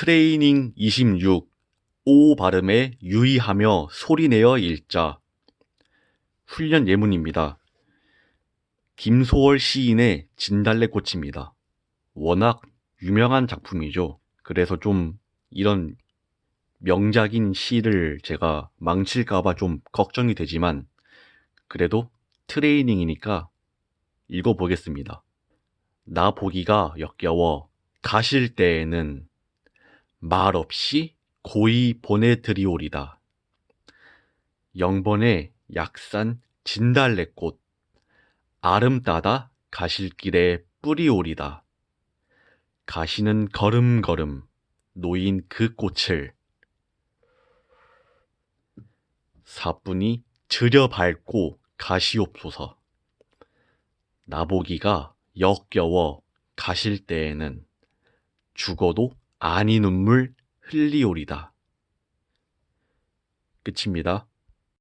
트레이닝 26. 오 발음에 유의하며 소리내어 읽자. 훈련 예문입니다. 김소월 시인의 진달래꽃입니다. 워낙 유명한 작품이죠. 그래서 좀 이런 명작인 시를 제가 망칠까봐 좀 걱정이 되지만 그래도 트레이닝이니까 읽어보겠습니다. 나 보기가 역겨워 가실 때에는 말없이 고이 보내드리오리다. 영번에 약산 진달래꽃 아름따다 가실 길에 뿌리오리다. 가시는 걸음걸음 놓인 그 꽃을 사뿐히 들여 밟고 가시옵소서. 나보기가 역겨워 가실 때에는 죽어도 아니 눈물 흘리오리다. 끝입니다.